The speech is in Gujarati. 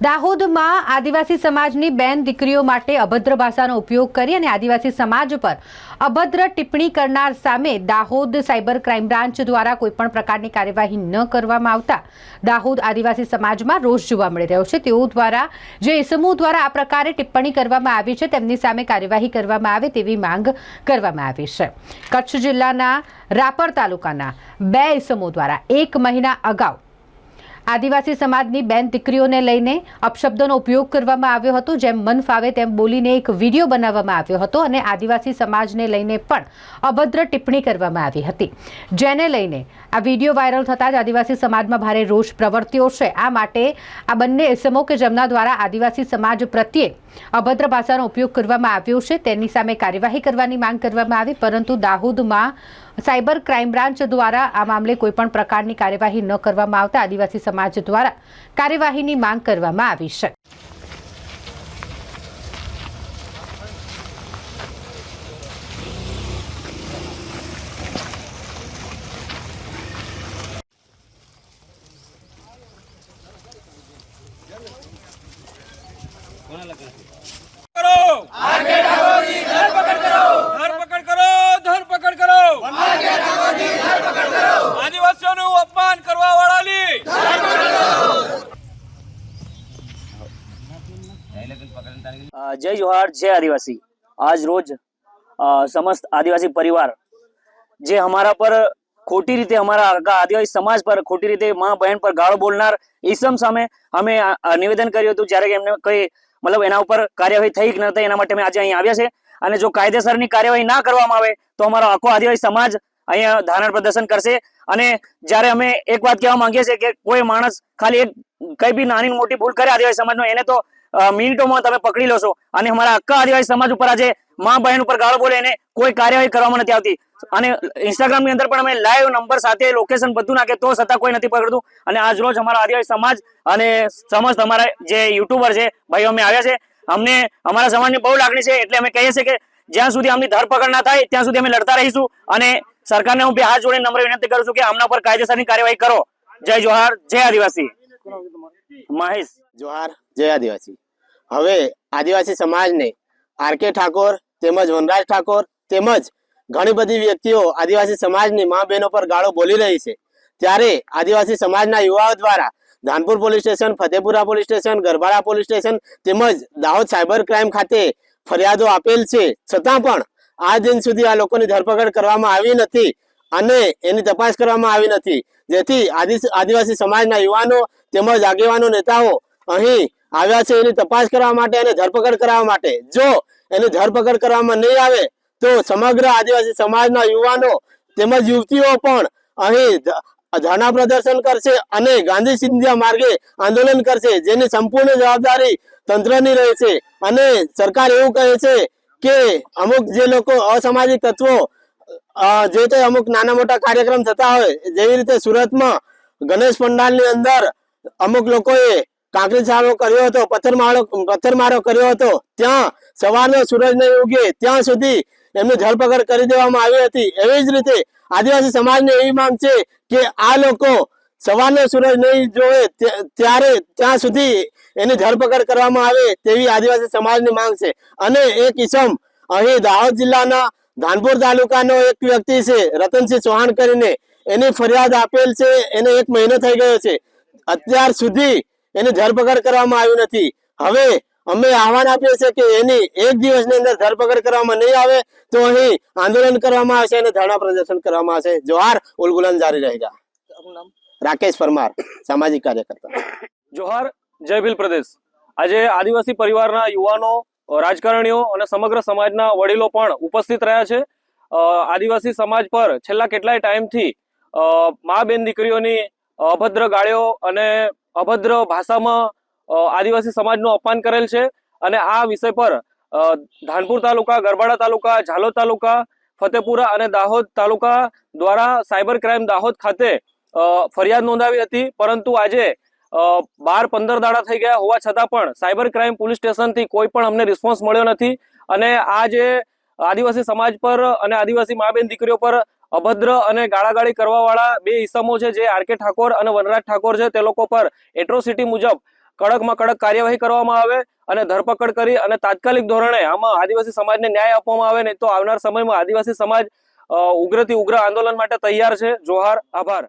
દાહોદમાં આદિવાસી સમાજની બેન દીકરીઓ માટે અભદ્ર ભાષાનો ઉપયોગ કરી અને આદિવાસી સમાજ પર અભદ્ર ટિપ્પણી કરનાર સામે દાહોદ સાયબર ક્રાઇમ બ્રાન્ચ દ્વારા કોઈપણ પ્રકારની કાર્યવાહી ન કરવામાં આવતા દાહોદ આદિવાસી સમાજમાં રોષ જોવા મળી રહ્યો છે. તેઓ દ્વારા, જે ઇસમો દ્વારા આ પ્રકારે ટિપ્પણી કરવામાં આવી છે, તેમની સામે કાર્યવાહી કરવામાં આવે તેવી માંગ કરવામાં આવી છે. કચ્છ જિલ્લાના રાપર તાલુકાના બે ઇસમો દ્વારા એક મહિના અગાઉ આદિવાસી સમાજની બેન દીકરીઓને લઈને અપશબ્દોનો ઉપયોગ કરવામાં આવ્યો હતો. જેમ મન ફાવે તેમ બોલીને એક વીડિયો બનાવવામાં આવ્યો હતો અને આદિવાસી સમાજને લઈને પણ અભદ્ર ટિપ્પણી કરવામાં આવી હતી. જેને લઈને આ વીડિયો વાયરલ થતાં જ આદિવાસી સમાજમાં ભારે રોષ પ્રવર્ત્યો છે. આ માટે આ બંને એસમો કે જેમના દ્વારા આદિવાસી સમાજ પ્રત્યે અભદ્ર ભાષાનો ઉપયોગ કરવામાં આવ્યો છે, તેની સામે કાર્યવાહી કરવાની માંગ કરવામાં આવી, પરંતુ દાહોદમાં સાયબર ક્રાઇમ બ્રાન્ચ દ્વારા આ મામલે કોઈપણ પ્રકારની કાર્યવાહી ન કરવામાં આવતા આદિવાસી સમાજ દ્વારા કાર્યવાહીની માંગ કરવામાં આવી છે કરો ધરપકડ કરો ધરપકડ કરો આદિવાસીઓનું અપમાન કરવા વાળાની અ, જય જોહાર, જય આદિવાસી. આજ રોજ સમસ્ત આદિવાસી પરિવાર જે અમારા પર ખોટી રીતે અમારા આદિવાસી સમાજ પર ખોટી રીતે મા બહેન પર ગાળો બોલનાર ઈસમ સામે અમે નિવેદન કર્યું હતું જ્યારે એમને કઈ મતલબ એના ઉપર કાર્યવાહી થઈ કે ન થઈ એના માટે અમે આજે અહીં આવ્યા છે અને જો કાયદેસરની કાર્યવાહી ના કરવામાં આવે તો અમારો આખો આદિવાસી સમાજ અહીંયા ધારણ પ્રદર્શન કરશે. અને જ્યારે અમે એક વાત કહેવા માંગીએ છીએ કે કોઈ માણસ ખાલી એક કઈ બી નાની મોટી ભૂલ કરે આદિવાસી સમાજનો એને તો મિનિટોમાં તમે પકડી લો અને અમારા આખા આદિવાસી સમાજ ઉપર આજે મા બહેન ઉપર ગાળો બોલે એને કોઈ કાર્યવાહી કરવામાં નથી આવતી. અને ઇન્સ્ટાગ્રામની અંદર પણ અમે લાઈવ નંબર સાથે લોકેશન બધું નાખે તો છતાં કોઈ નથી પકડતું. અને આજ રોજ અમારા આદિવાસી સમાજ અને સમસ્ત અમારા જે યુટ્યુબર છે, ભાઈઓ અમે આવ્યા છે. અમને, અમારા સમાજની બહુ લાગણી છે, એટલે અમે કહીએ છીએ કે જ્યાં સુધી અમની ધરપકડ ના થાય, ત્યાં સુધી અમે લડતા રહીશું. અને સરકારને હું બે હાથ જોડે નમ્ર વિનંતી કરું છું કે આમના પર કાયદેસરની કાર્યવાહી કરો. જય જોહાર, જય આદિવાસી. મહેશ જોહાર જય આદિવાસી. હવે આદિવાસી સમાજને આરકે ઠાકોર તેમજ વનરાજ ઠાકોર તેમજ ઘણી બધી વ્યક્તિઓ આદિવાસી સમાજની મા બહેનો પર ગાળો બોલી રહી છે. ત્યારે આદિવાસી સમાજના યુવાઓ દ્વારા Dhanpur police station, Fatepura police station, Garbada police station તેમજ દાહોદ સાયબર ક્રાઇમ ખાતે ફરિયાદો આપેલ છે. છતાં પણ આ દિન સુધી આ લોકોની ધરપકડ કરવામાં આવી નથી. અને એની તપાસ કરવામાં આવી નથી. જેથી આદિ- આદિવાસી સમાજના યુવાનો તેમજ આગેવાનો, નેતાઓ અહીં આવ્યા છે એની તપાસ કરવા માટે અને ધરપકડ કરવા માટે. જો એની ધરપકડ કરવામાં નહીં આવે, તો સમગ્ર આદિવાસી સમાજના યુવાનો તેમજ યુવતીઓ પણ અહીં ધરણા પ્રદર્શન કરશે અને ગાંધી સિંધિયા માર્ગે આંદોલન કરશે, જેની સંપૂર્ણ જવાબદારી તંત્રની રહેશે. અને સરકાર એવું કહે છે કે અમુક જે લોકો અસામાજિક તત્વો જે તે અમુક નાના મોટા કાર્યક્રમ થતા હોય, જેવી રીતે સુરતમાં ગણેશ પંડાલની અંદર અમુક લોકોએ કાંકરી ચાળો કર્યો હતો પથ્થરમાળો પથ્થરમારો કર્યો હતો, ત્યાં સવારનો સૂરજ નહીં ઉગે, ત્યાં સુધી એમની ધરપકડ કરી દેવામાં આવી હતી. એવી જ રીતે આદિવાસી સમાજને એવી માંગ છે કે આ લોકો સવારનો સૂરજ નહીં જોવે ત્યારે, ત્યાં સુધી એની ધરપકડ કરવામાં આવે તેવી આદિવાસી સમાજની માંગ છે. અને એક કિસમ અહીં દાહોદ જિલ્લાના ધાનપુર તાલુકાનો એક વ્યક્તિ છે રતનસિંહ ચૌહાણ કરીને. એની ફરિયાદ આપેલ છે એને એક મહિનો થઈ ગયો છે. અત્યાર સુધી એની ધરપકડ કરવામાં આવી નથી. હવે અમે આહવાન આપીએ છીએ કે એની એક દિવસની અંદર ધરપકડ કરવામાં નહીં આવે તો અહીં આંદોલન કરવામાં આવશે અને ધરણા પ્રદર્શન કરવામાં આવશે. જોહાર ઉલગુલન જારી રહેગા. રાકેશ પરમાર સામાજિક કાર્યકર્તા. જોહાર જય ભીલ પ્રદેશ. આજે આદિવાસી પરિવારના યુવાનો રાજકારણીઓ અને સમગ્ર સમાજના વડીલો પણ ઉપસ્થિત રહ્યા છે. આદિવાસી સમાજ પર છેલ્લા કેટલાય ટાઈમથી મા બેન દીકરીઓની અભદ્ર ગાળીઓ અને અભદ્ર ભાષામાં આદિવાસી સમાજનું અપમાન કરેલ છે. અને આ વિષય પર ધાનપુર તાલુકા, ગરબાડા તાલુકા, ઝાલોદ તાલુકા, ફતેપુરા અને દાહોદ તાલુકા દ્વારા સાયબર ક્રાઇમ દાહોદ ખાતે ફરિયાદ નોંધાવી હતી. પરંતુ આજે બાર પંદર દાડા થઈ ગયા હોવા છતાં પણ સાયબર ક્રાઇમ પોલીસ સ્ટેશનથી કોઈ પણ અમને રિસ્પોન્સ મળ્યો નથી. અને આ જે આદિવાસી સમાજ પર અને આદિવાસી મા બેન દીકરીઓ પર અભદ્ર અને ગાળાગાળી કરવાવાળા બે ઈસમો છે, જે આર કે ઠાકોર અને વનરાજ ઠાકોર છે, તે લોકો પર એટ્રોસિટી મુજબ કડકમાં કડક કાર્યવાહી કરવામાં આવે અને ધરપકડ કરી અને તાત્કાલિક ધોરણે આમાં આદિવાસી સમાજને ન્યાય આપવામાં આવે, નહીં તો આવનાર સમયમાં આદિવાસી સમાજ ઉગ્રથી ઉગ્ર આંદોલન માટે તૈયાર છે. જોહાર, આભાર.